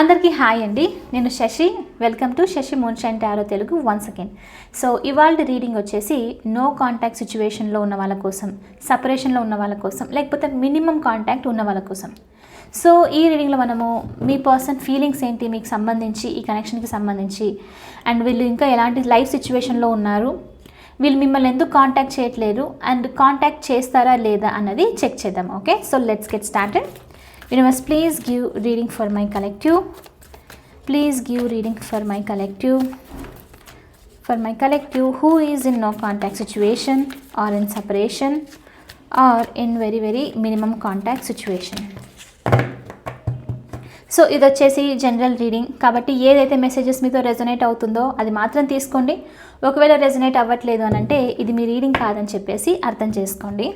అందరికీ హాయ్ అండి. నేను Shashi. Welcome to Shashi moonshine tarot Telugu once again so ఇవాళ రీడింగ్ వచ్చేసి నో కాంటాక్ట్ సిచ్యువేషన్లో ఉన్న వాళ్ళ కోసం సపరేషన్లో ఉన్న వాళ్ళ కోసం లేకపోతే మినిమం కాంటాక్ట్ ఉన్న వాళ్ళ కోసం. సో ఈ రీడింగ్లో మనము మీ పర్సన్ ఫీలింగ్స్ ఏంటి మీకు సంబంధించి ఈ కనెక్షన్కి సంబంధించి అండ్ వీళ్ళు ఇంకా ఎలాంటి లైఫ్ సిచ్యువేషన్లో ఉన్నారు వీళ్ళు మిమ్మల్ని ఎందుకు కాంటాక్ట్ చేయట్లేదు అండ్ కాంటాక్ట్ చేస్తారా లేదా అన్నది చెక్ చేద్దాం okay so let's get started universe please give reading for my collective please give reading for my collective for my collective who is in no contact situation or in separation or in very very minimum contact situation so ఇది వచ్చేసి general reading కాబట్టి ఏదైతే messages మీతో resonate అవుతుందో అది మాత్రం తీసుకోండి ఒకవేళ రెజనేట్ అవ్వట్లేదు అని అంటే ఇది మీ రీడింగ్ కాదని చెప్పేసి అర్థం చేసుకోండి.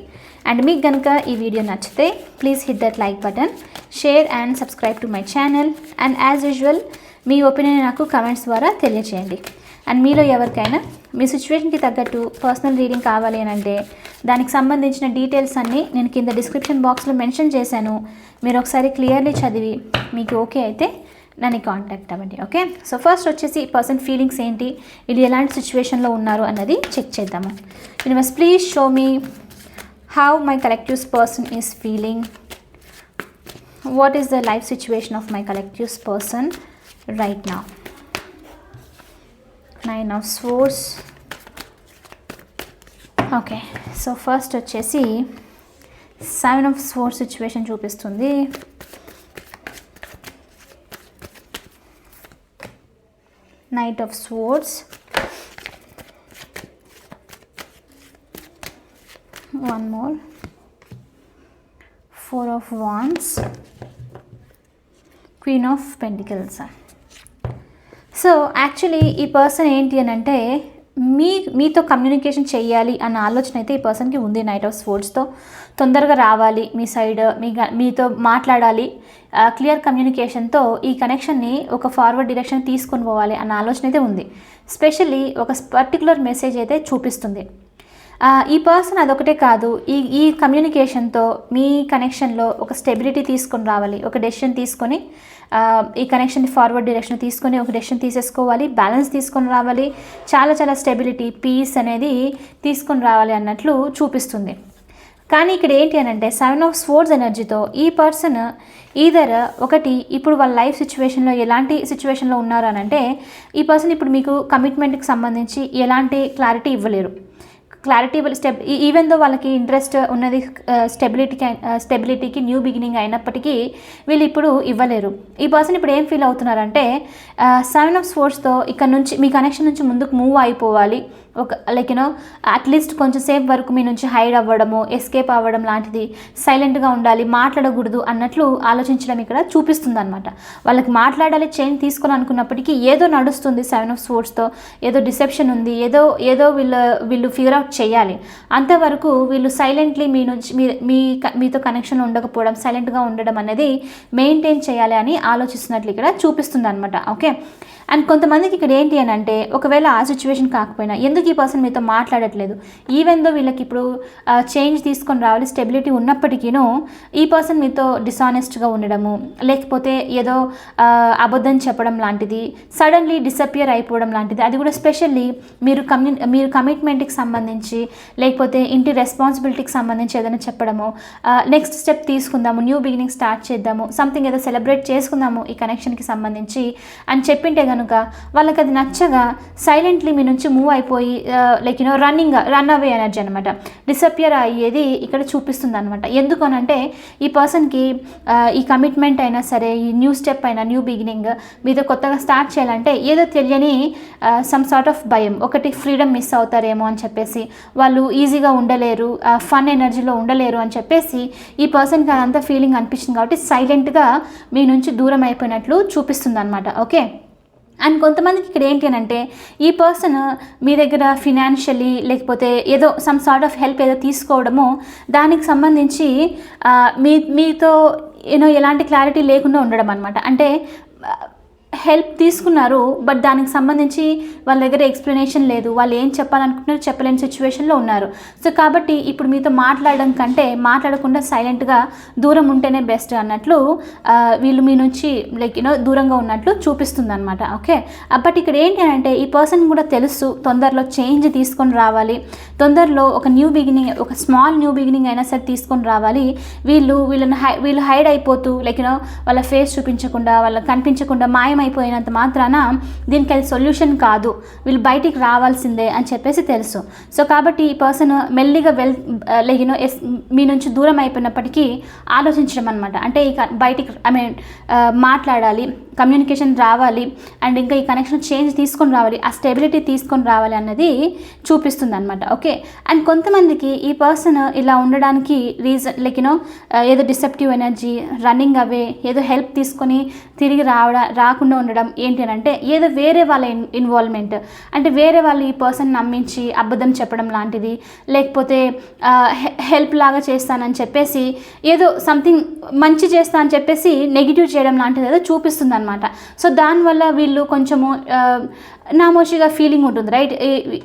అండ్ మీకు కనుక ఈ వీడియో నచ్చితే please hit that like button share and subscribe to my channel and as usual me opinion నాకు కమెంట్స్ ద్వారా తెలియచేయండి. అండ్ మీలో ఎవరికైనా మీ సిచ్యువేషన్కి తగ్గట్టు పర్సనల్ రీడింగ్ కావాలి అని అంటే దానికి సంబంధించిన డీటెయిల్స్ అన్నీ నేను కింద డిస్క్రిప్షన్ బాక్స్లో మెన్షన్ చేశాను. మీరు ఒకసారి క్లియర్లీ చదివి మీకు ఓకే అయితే నన్ను కాంటాక్ట్ అవ్వండి ఓకే సో ఫస్ట్ వచ్చేసి ఈ పర్సన్ ఫీలింగ్స్ ఏంటి? వీళ్ళు ఎలాంటి సిచ్యువేషన్లో ఉన్నారు అన్నది చెక్ చేద్దాము. Universe please show me how my collectives person is feeling what is the life situation of my collectives person right నా nine of swords okay so first వచ్చేసి సెవెన్ ఆఫ్ స్వోర్ సిచ్యువేషన్ చూపిస్తుంది. Knight of swords one more four of wands queen of pentacles so actually ఈ person ఏంటి అని అంటే మీ మీతో communication చేయాలి అన్న ఆలోచన అయితే ఈ పర్సన్కి ఉంది నైట్ ఆఫ్ స్పోర్ట్స్తో తొందరగా రావాలి మీ సైడ్ మీ మీతో మాట్లాడాలి. క్లియర్ కమ్యూనికేషన్తో ఈ కనెక్షన్ని ఒక ఫార్వర్డ్ డిరెక్షన్ తీసుకొని పోవాలి అన్న ఆలోచన అయితే ఉంది. స్పెషల్లీ ఒక పర్టికులర్ మెసేజ్ అయితే చూపిస్తుంది. ఈ పర్సన్ అదొకటే కాదు ఈ ఈ కమ్యూనికేషన్తో మీ కనెక్షన్లో ఒక స్టెబిలిటీ తీసుకొని రావాలి ఒక డెసిషన్ తీసుకొని ఈ కనెక్షన్ని ఫార్వర్డ్ డైరెక్షన్ తీసుకొని ఒక డెసిషన్ తీసేసుకోవాలి బ్యాలెన్స్ తీసుకొని రావాలి చాలా చాలా స్టెబిలిటీ పీస్ అనేది తీసుకొని రావాలి అన్నట్లు చూపిస్తుంది. కానీ ఇక్కడ ఏంటి అని అంటే సెవెన్ ఆఫ్ స్పోర్ట్స్ ఎనర్జీతో ఈ పర్సన్ ఈధర్ ఒకటి ఇప్పుడు వాళ్ళ లైఫ్ సిచ్యువేషన్లో ఎలాంటి సిచ్యువేషన్లో ఉన్నారు అని అంటే ఈ పర్సన్ ఇప్పుడు మీకు కమిట్మెంట్కి సంబంధించి ఎలాంటి క్లారిటీ ఇవ్వలేరు. క్లారిటీ స్టెబ్ ఈవెన్ దో వాళ్ళకి ఇంట్రెస్ట్ ఉన్నది స్టెబిలిటీకి స్టెబిలిటీకి న్యూ బిగినింగ్ అయినప్పటికీ వీళ్ళు ఇప్పుడు ఇవ్వలేరు. ఈ పర్సన్ ఇప్పుడు ఏం ఫీల్ అవుతున్నారంటే సెవెన్ ఆఫ్ స్పోర్ట్స్తో ఇక్కడ నుంచి మీ కనెక్షన్ నుంచి ముందుకు మూవ్ అయిపోవాలి. ఒక లైక్ యూనో అట్లీస్ట్ కొంచెం సేపు వరకు మీ నుంచి హైడ్ అవ్వడము ఎస్కేప్ అవ్వడం లాంటిది సైలెంట్గా ఉండాలి మాట్లాడకూడదు అన్నట్లు ఆలోచించడం ఇక్కడ చూపిస్తుంది అనమాట వాళ్ళకి మాట్లాడాలి చైన్ తీసుకొని అనుకున్నప్పటికీ ఏదో నడుస్తుంది సెవెన్ ఆఫ్ స్పోర్ట్స్తో ఏదో డిసెప్షన్ ఉంది ఏదో ఏదో వీళ్ళు వీళ్ళు ఫిగర్ అవుట్ చేయాలి. అంతవరకు వీళ్ళు సైలెంట్లీ మీ నుంచి మీ మీ మీతో కనెక్షన్ ఉండకపోవడం సైలెంట్గా ఉండడం అనేది మెయింటైన్ చేయాలి అని ఆలోచిస్తున్నట్లు ఇక్కడ చూపిస్తుంది అనమాట ఓకే అండ్ కొంతమందికి ఇక్కడ ఏంటి అని అంటే ఒకవేళ ఆ సిచ్యువేషన్ కాకపోయినా ఎందుకు ఈ పర్సన్ మీతో మాట్లాడట్లేదు. ఈవెన్ దో వీళ్ళకి ఇప్పుడు చేంజ్ తీసుకొని రావాలి స్టెబిలిటీ ఉన్నప్పటికీను ఈ పర్సన్ మీతో డిసానెస్ట్గా ఉండడము లేకపోతే ఏదో అబద్ధం చెప్పడం లాంటిది సడన్లీ డిసపియర్ అయిపోవడం లాంటిది అది కూడా స్పెషల్లీ మీరు కమ్యూ మీరు కమిట్మెంట్కి సంబంధించి లేకపోతే ఇంటి రెస్పాన్సిబిలిటీకి సంబంధించి ఏదైనా చెప్పడము నెక్స్ట్ స్టెప్ తీసుకుందాము న్యూ బిగినింగ్ స్టార్ట్ చేద్దాము సంథింగ్ ఏదో సెలబ్రేట్ చేసుకుందాము ఈ కనెక్షన్కి సంబంధించి అని చెప్పింటే కనుక వాళ్ళకి అది నచ్చగా సైలెంట్లీ మీ నుంచి మూవ్ అయిపోయి like you know running run away energy అనమాట డిసపియర్ అయ్యేది ఇక్కడ చూపిస్తుంది అనమాట ఎందుకనంటే ఈ పర్సన్కి ఈ కమిట్మెంట్ అయినా సరే ఈ న్యూ స్టెప్ అయినా న్యూ బిగినింగ్ మీద కొత్తగా స్టార్ట్ చేయాలంటే ఏదో తెలియని సమ్ సార్ట్ ఆఫ్ భయం. ఒకటి ఫ్రీడమ్ మిస్ అవుతారేమో అని చెప్పేసి వాళ్ళు ఈజీగా ఉండలేరు ఫన్ ఎనర్జీలో ఉండలేరు అని చెప్పేసి ఈ పర్సన్కి అదంతా ఫీలింగ్ అనిపించింది కాబట్టి సైలెంట్గా మీ నుంచి దూరం అయిపోయినట్లు చూపిస్తుంది అనమాట ఓకే అండ్ కొంతమందికి ఇక్కడ ఏంటి అని అంటే ఈ పర్సన్ మీ దగ్గర ఫినాన్షియలీ లేకపోతే ఏదో సమ్ సార్ట్ ఆఫ్ హెల్ప్ ఏదో తీసుకోవడము దానికి సంబంధించి మీ మీతో యూనో ఎలాంటి క్లారిటీ లేకుండా ఉండడం అనమాట అంటే హెల్ప్ తీసుకున్నారు బట్ దానికి సంబంధించి వాళ్ళ దగ్గర ఎక్స్ప్లెనేషన్ లేదు. వాళ్ళు ఏం చెప్పాలనుకుంటున్నారు చెప్పలేని సిచ్యువేషన్లో ఉన్నారు. సో కాబట్టి ఇప్పుడు మీతో మాట్లాడడం కంటే మాట్లాడకుండా సైలెంట్గా దూరం ఉంటేనే బెస్ట్ అన్నట్లు వీళ్ళు మీ నుంచి లైక్ యూనో దూరంగా ఉన్నట్లు చూపిస్తుంది అనమాట ఓకే బట్ ఇక్కడ ఏంటి అని అంటే ఈ పర్సన్ కూడా తెలుసు తొందరలో చేంజ్ తీసుకొని రావాలి. తొందరలో ఒక న్యూ బిగినింగ్ ఒక స్మాల్ న్యూ బిగినింగ్ అయినా సరే తీసుకొని రావాలి. వీళ్ళు వీళ్ళని హై వీళ్ళు హైడ్ అయిపోతూ లైక్ యూనో వాళ్ళ ఫేస్ చూపించకుండా వాళ్ళ కనిపించకుండా అయిపోయినంత మాత్రాన దీనికి అది సొల్యూషన్ కాదు. వీళ్ళు బయటికి రావాల్సిందే అని చెప్పేసి తెలుసు. సో కాబట్టి ఈ పర్సన్ మెల్లిగా వెల్ లైక్ ఎస్ మీ నుంచి దూరం అయిపోయినప్పటికీ ఆలోచించడం అనమాట అంటే ఇక బయటికి ఐ మీన్ మాట్లాడాలి. కమ్యూనికేషన్ రావాలి అండ్ ఇంకా ఈ కనెక్షన్ చేంజ్ తీసుకొని రావాలి ఆ స్టెబిలిటీ తీసుకొని రావాలి అన్నది చూపిస్తుంది అనమాట ఓకే అండ్ కొంతమందికి ఈ పర్సన్ ఇలా ఉండడానికి రీజన్ లైక్ యూనో ఏదో డిసెప్టివ్ ఎనర్జీ రన్నింగ్ అవే ఏదో హెల్ప్ తీసుకొని తిరిగి రావడం రాకుండా ఉండడం ఏంటి అని అంటే ఏదో వేరే వాళ్ళ ఇన్ ఇన్వాల్వ్మెంట్ అంటే వేరే వాళ్ళు ఈ పర్సన్ నమ్మించి అబద్ధం చెప్పడం లాంటిది లేకపోతే uh, హెల్ప్ లాగా చేస్తానని చెప్పేసి ఏదో సంథింగ్ మంచి చేస్తా అని చెప్పేసి నెగిటివ్ చేయడం లాంటిది ఏదో చూపిస్తుంది అనమాట సో దానివల్ల వీళ్ళు కొంచెము నామోషిగా ఫీలింగ్ ఉంటుంది రైట్?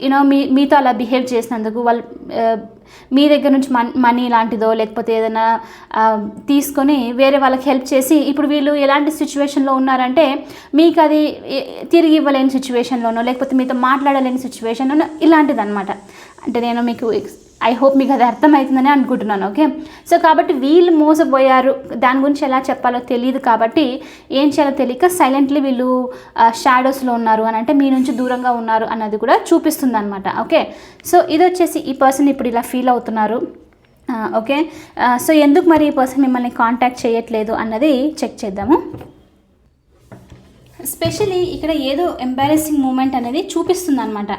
యూనో మీ మీతో అలా బిహేవ్ చేసినందుకు వాళ్ళు మీ దగ్గర నుంచి మన్ మనీ లాంటిదో లేకపోతే ఏదైనా తీసుకొని వేరే వాళ్ళకి హెల్ప్ చేసి ఇప్పుడు వీళ్ళు ఎలాంటి సిచ్యువేషన్లో ఉన్నారంటే మీకు అది తిరిగి ఇవ్వలేని సిచ్యువేషన్లోనో లేకపోతే మీతో మాట్లాడలేని సిచ్యువేషన్లోనో ఇలాంటిది అనమాట అంటే నేను మీకు ఐ హోప్ మీకు అది అర్థమవుతుందని అనుకుంటున్నాను ఓకే సో కాబట్టి వీళ్ళు మోసపోయారు. దాని గురించి ఎలా చెప్పాలో తెలియదు కాబట్టి ఏం చేయాలో తెలియక సైలెంట్లీ వీళ్ళు uh, షాడోస్లో ఉన్నారు అని అంటే మీ నుంచి దూరంగా ఉన్నారు అన్నది కూడా చూపిస్తుంది అనమాట ఓకే సో ఇది వచ్చేసి ఈ పర్సన్ ఇప్పుడు ఇలా ఫీల్ అవుతున్నారు uh, ఓకే సో uh, ఎందుకు మరి ఈ పర్సన్ మిమ్మల్ని కాంటాక్ట్ చేయట్లేదు అన్నది చెక్ చేద్దాము. స్పెషలీ ఇక్కడ ఏదో ఎంబారెసింగ్ మూమెంట్ అనేది చూపిస్తుంది అనమాట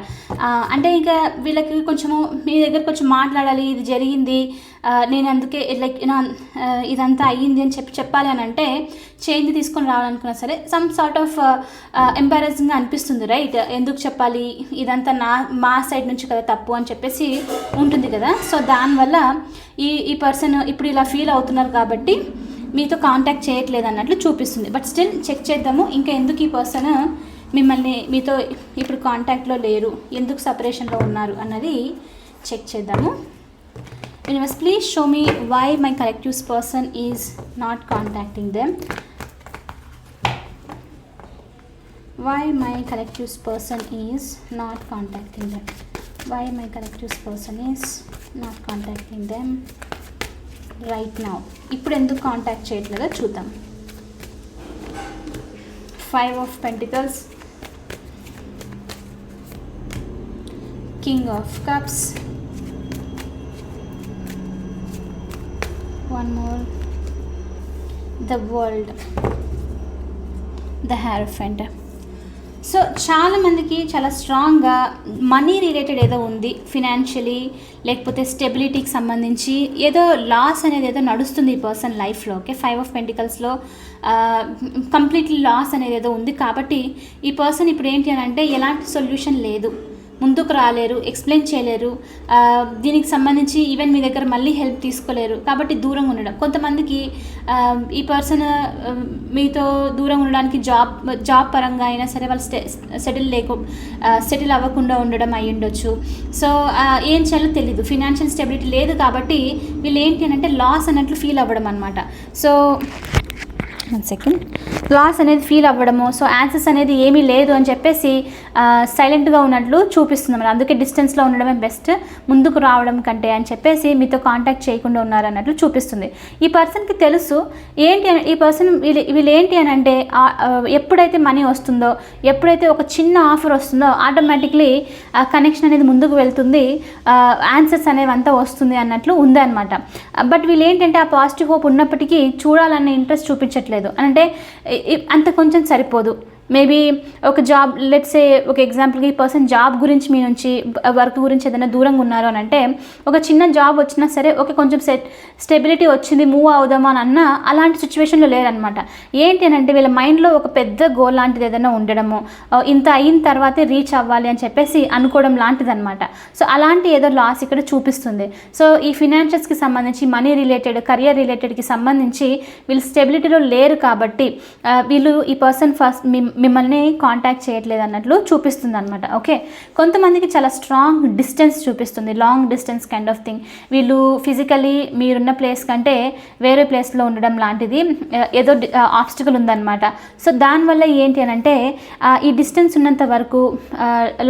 అంటే ఇంకా వీళ్ళకి కొంచెము మీ దగ్గర కొంచెం మాట్లాడాలి ఇది జరిగింది నేను అందుకే లైక్ ఇదంతా అయ్యింది అని చెప్పి చెప్పాలి అని అంటే చేంజ్ తీసుకొని రావాలనుకున్నా సరే సమ్ సార్ట్ ఆఫ్ ఎంబారెసింగ్గా అనిపిస్తుంది రైట్ ఎందుకు చెప్పాలి? ఇదంతా నా మా సైడ్ నుంచి కదా తప్పు అని చెప్పేసి ఉంటుంది కదా. సో దానివల్ల ఈ ఈ పర్సన్ ఇప్పుడు ఇలా ఫీల్ అవుతున్నారు కాబట్టి మీతో కాంటాక్ట్ చేయట్లేదు అన్నట్లు చూపిస్తుంది. బట్ స్టిల్ చెక్ చేద్దాము. ఇంకా ఎందుకు ఈ పర్సన్ మిమ్మల్ని మీతో ఇప్పుడు కాంటాక్ట్లో లేరు? ఎందుకు సపరేషన్లో ఉన్నారు? అన్నది చెక్ చేద్దాము. Universe please show me why my collectives person is not contacting them why my collectives person is not contacting them why my collectives person is not contacting them right now ఇప్పుడు ఎందుకు contact చేయట్లేదో చూద్దాం. Five of pentacles king of cups one more the world the hierophant so చాలా మందికి చాలా స్ట్రాంగ్గా money related ఏదో ఉంది ఫినాన్షియలీ లేకపోతే స్టెబిలిటీకి సంబంధించి ఏదో లాస్ అనేది ఏదో నడుస్తుంది ఈ పర్సన్ లైఫ్లో ఓకే ఫైవ్ ఆఫ్ పెంటికల్స్లో కంప్లీట్లీ లాస్ అనేది ఏదో ఉంది కాబట్టి ఈ పర్సన్ ఇప్పుడు ఏంటి అని అంటే ఎలాంటి సొల్యూషన్ లేదు. ముందుకు రాలేరు ఎక్స్ప్లెయిన్ చేయలేరు. దీనికి సంబంధించి ఈవెన్ మీ దగ్గర మళ్ళీ హెల్ప్ తీసుకోలేరు. కాబట్టి దూరంగా ఉండడం. కొంతమందికి ఈ పర్సన్ మీతో దూరంగా ఉండడానికి జాబ్ జాబ్ పరంగా అయినా సరే వాళ్ళు సెటిల్ లేకు సెటిల్ అవ్వకుండా ఉండడం అయి ఉండొచ్చు. సో ఏం చేయాలో తెలియదు ఫినాన్షియల్ స్టెబిలిటీ లేదు కాబట్టి వీళ్ళు ఏంటి అని అంటే లాస్ అన్నట్లు ఫీల్ అవ్వడం అనమాట సో వన్ సెకండ్ లాస్ అనేది ఫీల్ అవ్వడము సో ఆన్సర్స్ అనేది ఏమీ లేదు అని చెప్పేసి సైలెంట్గా ఉన్నట్లు చూపిస్తుంది మరి. అందుకే డిస్టెన్స్లో ఉండడమే బెస్ట్ ముందుకు రావడం కంటే అని చెప్పేసి మీతో కాంటాక్ట్ చేయకుండా ఉన్నారు అన్నట్లు చూపిస్తుంది. ఈ పర్సన్కి తెలుసు ఏంటి అని ఈ పర్సన్ వీళ్ళు వీళ్ళు ఏంటి అని అంటే ఎప్పుడైతే మనీ వస్తుందో ఎప్పుడైతే ఒక చిన్న ఆఫర్ వస్తుందో ఆటోమేటిక్లీ కనెక్షన్ అనేది ముందుకు వెళ్తుంది ఆన్సర్స్ అనేవి అంతా వస్తుంది అన్నట్లు ఉందన్నమాట బట్ వీళ్ళు ఏంటంటే ఆ పాజిటివ్ హోప్ ఉన్నప్పటికీ చూడాలనే ఇంట్రెస్ట్ చూపించట్లేదు. అంటే అంత కొంచెం సరిపోదు. మేబీ ఒక జాబ్ లెట్సే ఒక ఎగ్జాంపుల్కి ఈ పర్సన్ జాబ్ గురించి మీ నుంచి వర్క్ గురించి ఏదైనా దూరంగా ఉన్నారు అని అంటే ఒక చిన్న జాబ్ వచ్చినా సరే ఒక కొంచెం సెట్ స్టెబిలిటీ వచ్చింది మూవ్ అవుదామా అని అన్నా అలాంటి సిచ్యువేషన్లో లేరనమాట ఏంటి అని అంటే వీళ్ళ మైండ్లో ఒక పెద్ద గోల్ లాంటిది ఏదైనా ఉండడము ఇంత అయిన తర్వాతే రీచ్ అవ్వాలి అని చెప్పేసి అనుకోవడం లాంటిది అనమాట సో అలాంటి ఏదో లాస్ ఇక్కడ చూపిస్తుంది. సో ఈ ఫినాన్షియల్స్కి సంబంధించి మనీ రిలేటెడ్ కెరియర్ రిలేటెడ్కి సంబంధించి వీళ్ళు స్టెబిలిటీలో లేరు కాబట్టి వీళ్ళు ఈ పర్సన్ ఫస్ట్ మీ మిమ్మల్ని కాంటాక్ట్ చేయట్లేదు అన్నట్లు చూపిస్తుంది అనమాట ఓకే? కొంతమందికి చాలా స్ట్రాంగ్ డిస్టెన్స్ చూపిస్తుంది long distance kind of thing వీళ్ళు ఫిజికలీ మీరున్న ప్లేస్ కంటే వేరే ప్లేస్లో ఉండడం లాంటిది ఏదో ఆబ్స్టికల్ ఉందన్నమాట. సో దానివల్ల ఏంటి అని అంటే ఈ డిస్టెన్స్ ఉన్నంత వరకు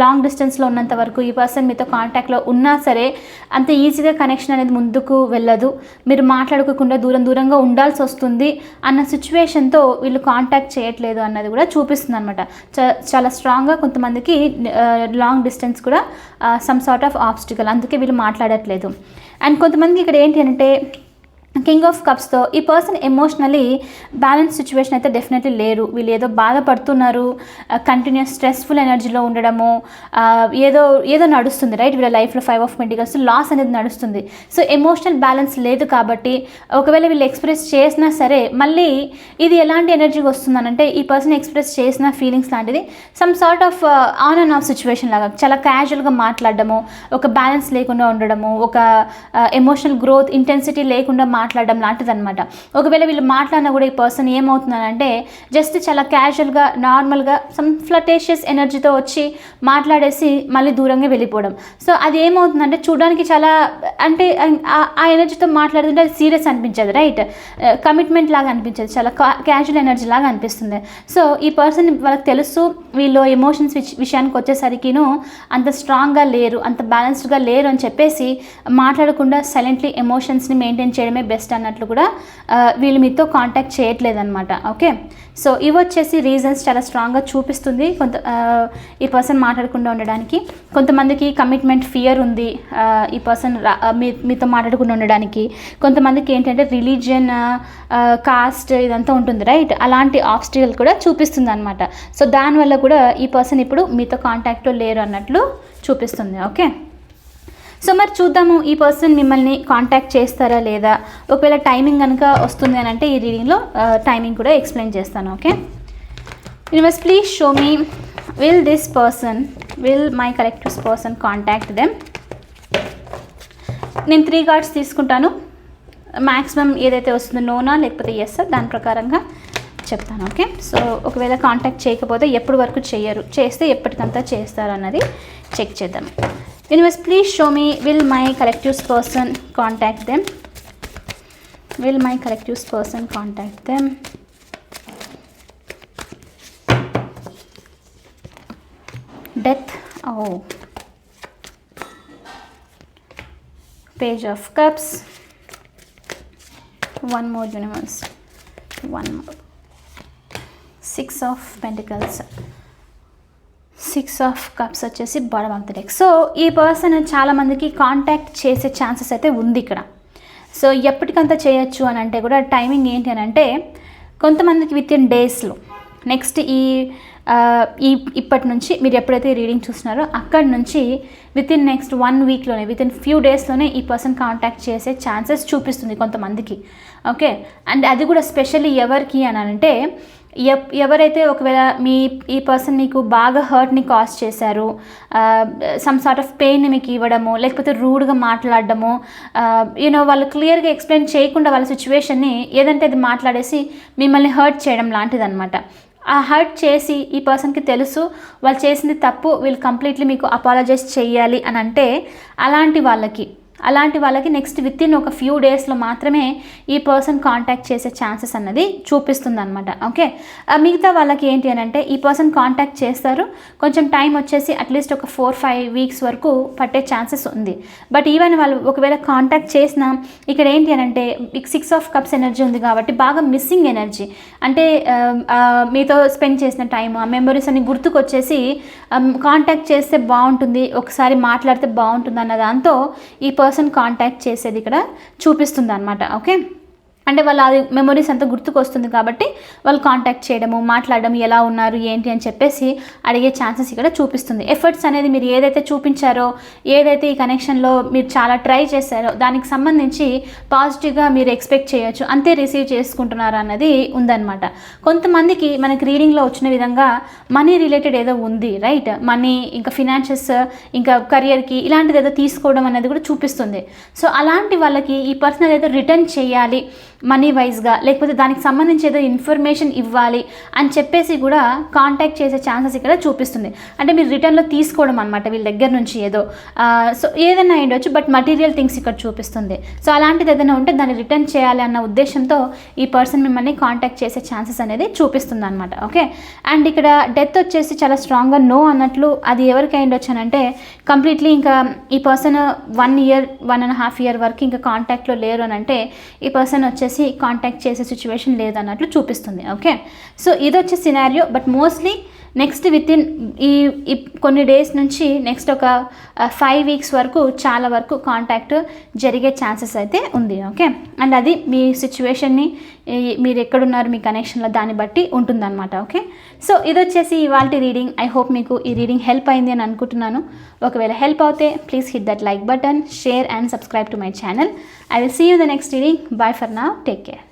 లాంగ్ డిస్టెన్స్లో ఉన్నంత వరకు ఈ పర్సన్ మీతో కాంటాక్ట్లో ఉన్నా సరే అంత ఈజీగా కనెక్షన్ అనేది ముందుకు వెళ్ళదు. మీరు మాట్లాడుకోకుండా దూరం దూరంగా ఉండాల్సి వస్తుంది అన్న సిచ్యువేషన్తో వీళ్ళు కాంటాక్ట్ చేయట్లేదు అన్నది కూడా చూపిస్తుంది. అనమాట చాలా స్ట్రాంగ్గా కొంతమందికి లాంగ్ డిస్టెన్స్ కూడా సమ్ సార్ట్ ఆఫ్ ఆబ్స్టికల్ అందుకే వీళ్ళు మాట్లాడట్లేదు. అండ్ కొంతమందికి ఇక్కడ ఏంటి అంటే కింగ్ ఆఫ్ కప్స్తో ఈ పర్సన్ ఎమోషనలీ బ్యాలెన్స్ సిచ్యువేషన్ అయితే డెఫినెట్లీ లేరు. వీళ్ళు ఏదో బాధపడుతున్నారు కంటిన్యూస్ స్ట్రెస్ఫుల్ ఎనర్జీలో ఉండడము ఏదో ఏదో నడుస్తుంది రైట్ వీళ్ళ లైఫ్లో ఫైవ్ ఆఫ్ మెడికల్స్ లాస్ అనేది నడుస్తుంది. సో ఎమోషనల్ బ్యాలెన్స్ లేదు కాబట్టి ఒకవేళ వీళ్ళు ఎక్స్ప్రెస్ చేసినా సరే మళ్ళీ ఇది ఎలాంటి ఎనర్జీకి వస్తుందనంటే ఈ పర్సన్ ఎక్స్ప్రెస్ చేసిన ఫీలింగ్స్ లాంటిది some sort of on and off situation లాగా చాలా క్యాజువల్గా మాట్లాడడము ఒక బ్యాలెన్స్ లేకుండా ఉండడము ఒక ఎమోషనల్ గ్రోత్ ఇంటెన్సిటీ లేకుండా మాట్లాడడం లాంటిది అనమాట ఒకవేళ వీళ్ళు మాట్లాడినా కూడా ఈ పర్సన్ ఏమవుతుందనంటే జస్ట్ చాలా క్యాజువల్గా నార్మల్గా సమ్ ఫ్లటేషియస్ ఎనర్జీతో వచ్చి మాట్లాడేసి మళ్ళీ దూరంగా వెళ్ళిపోవడం. సో అది ఏమవుతుందంటే చూడడానికి చాలా అంటే ఆ- ఆ ఎనర్జీతో మాట్లాడుతుంటే అది సీరియస్ అనిపించదు రైట్ కమిట్మెంట్ uh, లాగా అనిపించదు చాలా క్యాజువల్ ఎనర్జీ లాగా అనిపిస్తుంది. సో ఈ పర్సన్ వాళ్ళకి తెలుసు వీళ్ళు ఎమోషన్స్ విషయానికి వచ్చేసరికిను అంత స్ట్రాంగ్గా లేరు అంత బ్యాలెన్స్డ్గా లేరు అని చెప్పేసి మాట్లాడకుండా సైలెంట్లీ ఎమోషన్స్ని మెయింటైన్ చేయడమే బెస్ట్ అన్నట్లు కూడా వీళ్ళు మీతో కాంటాక్ట్ చేయట్లేదు అనమాట ఓకే సో ఇవి వచ్చేసి రీజన్స్ చాలా స్ట్రాంగ్గా చూపిస్తుంది కొంత ఈ పర్సన్ మాట్లాడకుండా ఉండడానికి. కొంతమందికి కమిట్మెంట్ ఫియర్ ఉంది ఈ పర్సన్ మీ మీతో మాట్లాడకుండా ఉండడానికి. కొంతమందికి ఏంటంటే రిలీజియన్ కాస్ట్ ఇదంతా ఉంటుంది రైట్ అలాంటి ఆబ్స్టికల్ కూడా చూపిస్తుంది అనమాట సో దానివల్ల కూడా ఈ పర్సన్ ఇప్పుడు మీతో కాంటాక్ట్లో లేరు అన్నట్లు చూపిస్తుంది ఓకే సో మరి చూద్దాము ఈ పర్సన్ మిమ్మల్ని కాంటాక్ట్ చేస్తారా లేదా? ఒకవేళ టైమింగ్ కనుక వస్తుంది అని అంటే ఈ రీడింగ్లో టైమింగ్ కూడా ఎక్స్ప్లెయిన్ చేస్తాను okay universe please show me will this person will my collectives person contact them నేను త్రీ కార్డ్స్ తీసుకుంటాను. మ్యాక్సిమం ఏదైతే వస్తుందో నోనా లేకపోతే ఎస్ దాని ప్రకారంగా చెప్తాను ఓకే సో ఒకవేళ కాంటాక్ట్ చేయకపోతే ఎప్పటి వరకు చేయరు? చేస్తే ఎప్పటికంతా చేస్తారు అన్నది చెక్ చేద్దాం. Universe, please show me, will my collectives person contact them? Will my collectives person contact them? Death. Oh. Page of Cups. One more universe. One more. Six of Pentacles. Six of cups వచ్చేసి bottom of the deck so ఈ person చాలామందికి contact చేసే chances అయితే ఉంది ఇక్కడ. So ఎప్పటికంత చేయొచ్చు అని అంటే కూడా టైమింగ్ ఏంటి అని అంటే కొంతమందికి విత్ ఇన్ డేస్లో నెక్స్ట్ ఈ ఈ ఇప్పటి నుంచి మీరు ఎప్పుడైతే రీడింగ్ చూస్తున్నారో అక్కడి నుంచి విత్ ఇన్ నెక్స్ట్ వన్ వీక్లోనే విత్ ఇన్ ఫ్యూ డేస్లోనే ఈ పర్సన్ కాంటాక్ట్ చేసే ఛాన్సెస్ చూపిస్తుంది కొంతమందికి. ఓకే అండ్ అది కూడా స్పెషల్లీ ఎవరికి అని అంటే ఎవరైతే ఒకవేళ మీ ఈ పర్సన్ మీకు బాగా హర్ట్ని కాజ్ చేశారు సమ్ సార్ట్ ఆఫ్ పెయిన్ని మీకు ఇవ్వడము లేకపోతే రూడ్గా మాట్లాడడము యూనో వాళ్ళు క్లియర్గా ఎక్స్ప్లెయిన్ చేయకుండా వాళ్ళ సిచ్యువేషన్ని ఏదంటే అది మాట్లాడేసి మిమ్మల్ని హర్ట్ చేయడం లాంటిదన్నమాట. ఆ హర్ట్ చేసి ఈ పర్సన్కి తెలుసు వాళ్ళు చేసింది తప్పు వీళ్ళు కంప్లీట్లీ మీకు అపాలజైజ్ చేయాలి అని అంటే అలాంటి వాళ్ళకి అలాంటి వాళ్ళకి నెక్స్ట్ విత్ ఇన్ ఒక ఫ్యూ డేస్లో మాత్రమే ఈ పర్సన్ కాంటాక్ట్ చేసే ఛాన్సెస్ అన్నది చూపిస్తుంది అనమాట ఓకే మిగతా వాళ్ళకి ఏంటి అని అంటే ఈ పర్సన్ కాంటాక్ట్ చేస్తారు. కొంచెం టైం వచ్చేసి అట్లీస్ట్ ఒక ఫోర్ ఫైవ్ వీక్స్ వరకు పట్టే ఛాన్సెస్ ఉంది. బట్ ఈవెన్ వాళ్ళు ఒకవేళ కాంటాక్ట్ చేసినా ఇక్కడ ఏంటి అని అంటే సిక్స్ ఆఫ్ కప్స్ ఎనర్జీ ఉంది కాబట్టి బాగా మిస్సింగ్ ఎనర్జీ అంటే మీతో స్పెండ్ చేసిన టైం ఆ మెమరీస్ అని గుర్తుకొచ్చేసి కాంటాక్ట్ చేస్తే బాగుంటుంది ఒకసారి మాట్లాడితే బాగుంటుంది అన్న దాంతో ఈ పర్సన్ పర్సన్ కాంటాక్ట్ చేసేది ఇక్కడ చూపిస్తుంది అనమాట ఓకే అంటే వాళ్ళ అది మెమరీస్ అంతా గుర్తుకొస్తుంది కాబట్టి వాళ్ళు కాంటాక్ట్ చేయడము మాట్లాడడం ఎలా ఉన్నారు ఏంటి అని చెప్పేసి అడిగే ఛాన్సెస్ ఇక్కడ చూపిస్తుంది. ఎఫర్ట్స్ అనేది మీరు ఏదైతే చూపించారో ఏదైతే ఈ కనెక్షన్లో మీరు చాలా ట్రై చేశారో దానికి సంబంధించి పాజిటివ్గా మీరు ఎక్స్పెక్ట్ చేయొచ్చు అంతే రిసీవ్ చేసుకుంటున్నారు అన్నది ఉందన్నమాట. కొంతమందికి మనకి రీడింగ్లో వచ్చిన విధంగా మనీ రిలేటెడ్ ఏదో ఉంది రైట్ మనీ ఇంకా ఫినాన్షియస్ ఇంకా కెరియర్కి ఇలాంటిది ఏదో తీసుకోవడం అనేది కూడా చూపిస్తుంది. సో అలాంటి వాళ్ళకి ఈ పర్సనల్ ఏదో రిటర్న్ చేయాలి మనీ వైజ్గా లేకపోతే దానికి సంబంధించి ఏదో ఇన్ఫర్మేషన్ ఇవ్వాలి అని చెప్పేసి కూడా కాంటాక్ట్ చేసే ఛాన్సెస్ ఇక్కడ చూపిస్తుంది. అంటే మీరు రిటర్న్లో తీసుకోవడం అనమాట వీళ్ళ దగ్గర నుంచి ఏదో. సో ఏదైనా అయ్యుండొచ్చు బట్ మటీరియల్ థింగ్స్ ఇక్కడ చూపిస్తుంది. సో అలాంటిది ఏదైనా ఉంటే దాన్ని రిటర్న్ చేయాలి అన్న ఉద్దేశంతో ఈ పర్సన్ మిమ్మల్ని కాంటాక్ట్ చేసే ఛాన్సెస్ అనేది చూపిస్తుంది అనమాట ఓకే అండ్ ఇక్కడ డెత్ వచ్చేసి చాలా స్ట్రాంగ్గా నో అన్నట్లు అది ఎవరికి అయ్యుండొచ్చు అని అంటే కంప్లీట్లీ ఇంకా ఈ person one year one and half year వరకు ఇంకా కాంటాక్ట్లో లేరు అని అంటే ఈ పర్సన్ వచ్చేసి కాంటాక్ట్ చేసే సిచ్యువేషన్ లేదన్నట్లు చూపిస్తుంది ఓకే సో ఇది వచ్చే scenario but mostly next within ఈ కొన్ని డేస్ నుంచి నెక్స్ట్ ఒక ఫైవ్ వీక్స్ వరకు చాలా వరకు కాంటాక్ట్ జరిగే ఛాన్సెస్ అయితే ఉంది ఓకే అండ్ అది మీ సిచ్యువేషన్ని మీరు ఎక్కడున్నారు మీ కనెక్షన్లో దాన్ని బట్టి ఉంటుందన్నమాట ఓకే సో ఇది వచ్చేసి ఇవాళ రీడింగ్ ఐ హోప్ మీకు ఈ రీడింగ్ హెల్ప్ అయింది అని అనుకుంటున్నాను. ఒకవేళ హెల్ప్ అవుతే please hit that like button share and subscribe to my channel I will see you the next reading bye for now take care